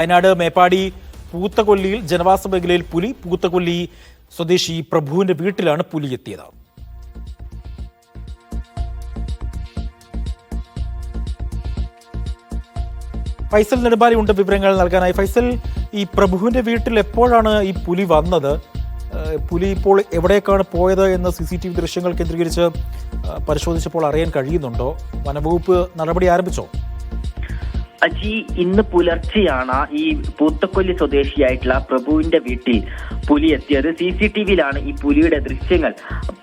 വയനാട് മേപ്പാടി പൂത്തകൊല്ലിയിൽ ജനവാസ മേഖലയിൽ പുലി പൂത്തകൊല്ലി സ്വദേശി പ്രഭുവിന്റെ വീട്ടിലാണ് പുലി എത്തിയത്. ഫൈസൽ നെടുമ്പാലി ഉണ്ട് വിവരങ്ങൾ നൽകാനായി. ഫൈസൽ ഈ പ്രഭുവിന്റെ വീട്ടിൽ എപ്പോഴാണ് ഈ പുലി വന്നത്? പുലി ഇപ്പോൾ എവിടേക്കാണ് പോയത് എന്ന് സി സി ടി വി ദൃശ്യങ്ങൾ കേന്ദ്രീകരിച്ച് പരിശോധിച്ചപ്പോൾ അറിയാൻ കഴിയുന്നുണ്ടോ? വനവകുപ്പ് നടപടി ആരംഭിച്ചോ? അജി ഇന്ന് പുലർച്ചെയാണ് ഈ പൂത്തക്കൊല്ലി സ്വദേശിയായിട്ടുള്ള പ്രഭുവിന്റെ വീട്ടിൽ പുലി എത്തിയത്. സി സി ടി വിയിലാണ് ഈ പുലിയുടെ ദൃശ്യങ്ങൾ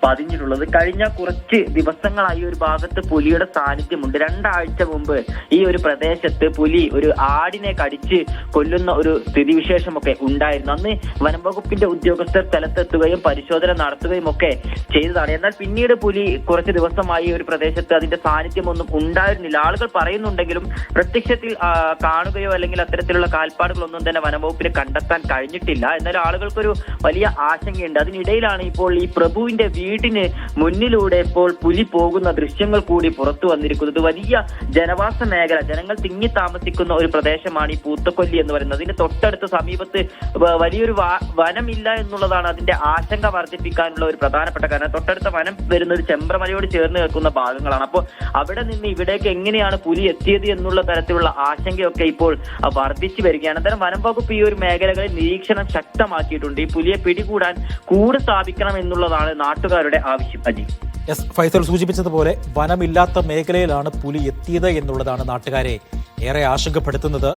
പതിഞ്ഞിട്ടുള്ളത്. കഴിഞ്ഞ കുറച്ച് ദിവസങ്ങളായി ഒരു ഭാഗത്ത് പുലിയുടെ സാന്നിധ്യമുണ്ട്. രണ്ടാഴ്ച മുമ്പ് ഈ ഒരു പ്രദേശത്ത് പുലി ഒരു ആടിനെ കടിച്ച് കൊല്ലുന്ന ഒരു സ്ഥിതിവിശേഷമൊക്കെ ഉണ്ടായിരുന്നു. അന്ന് വനംവകുപ്പിന്റെ ഉദ്യോഗസ്ഥർ സ്ഥലത്തെത്തുകയും പരിശോധന നടത്തുകയും ഒക്കെ ചെയ്തതാണ്. എന്നാൽ പിന്നീട് പുലി കുറച്ച് ദിവസമായി ഒരു പ്രദേശത്ത് അതിന്റെ സാന്നിധ്യമൊന്നും ഉണ്ടായിരുന്നില്ല. ആളുകൾ പറയുന്നുണ്ടെങ്കിലും പ്രത്യക്ഷത്തിൽ ആ, കാണുകയോ അല്ലെങ്കിൽ അത്തരത്തിലുള്ള കാൽപ്പാടുകളൊന്നും തന്നെ വനംവകുപ്പിന് കണ്ടെത്താൻ കഴിഞ്ഞിട്ടില്ല. എന്നാലും ആളുകൾക്കൊരു വലിയ ആശങ്കയുണ്ട്. അതിനിടയിലാണ് ഇപ്പോൾ ഈ പ്രഭുവിന്റെ വീടിന് മുന്നിലൂടെ ഇപ്പോൾ പുലി പോകുന്ന ദൃശ്യങ്ങൾ കൂടി പുറത്തു വന്നിരിക്കുന്നത്. വലിയ ജനവാസ മേഖല. ജനങ്ങൾ തിങ്ങി താമസിക്കുന്ന ഒരു പ്രദേശമാണ് ഈ പൂത്തക്കൊല്ലി എന്ന് പറയുന്നത്. അതിന്റെ തൊട്ടടുത്ത സമീപത്ത് വലിയൊരു വനമില്ല എന്നുള്ളതാണ് അതിന്റെ ആശങ്ക വർദ്ധിപ്പിക്കാനുള്ള ഒരു പ്രധാനപ്പെട്ട കാരണം. തൊട്ടടുത്ത വനം വരുന്നത് ചെമ്പ്രമലയോട് ചേർന്ന് നിൽക്കുന്ന ഭാഗങ്ങളാണ്. അപ്പോൾ അവിടെ നിന്ന് ഇവിടേക്ക് എങ്ങനെയാണ് പുലി എത്തിയത് എന്നുള്ള തരത്തിലുള്ള ആശങ്കയൊക്കെ ഇപ്പോൾ വർദ്ധിച്ചു വരികയാണ്. അന്നേരം വനം വകുപ്പ് ഈ ഒരു മേഖലകളിൽ നിരീക്ഷണം ശക്തമാക്കിയിട്ടുണ്ട്. ഈ പുലിയെ പിടികൂടാൻ കൂട് സ്ഥാപിക്കണം എന്നുള്ളതാണ് നാട്ടുകാരുടെ ആവശ്യം. അജി. എസ് ഫൈസൽ സൂചിപ്പിച്ചതുപോലെ വനമില്ലാത്ത മേഖലയിലാണ് പുലി എത്തിയത് എന്നുള്ളതാണ് നാട്ടുകാരെ ഏറെ ആശങ്കപ്പെടുത്തുന്നത്.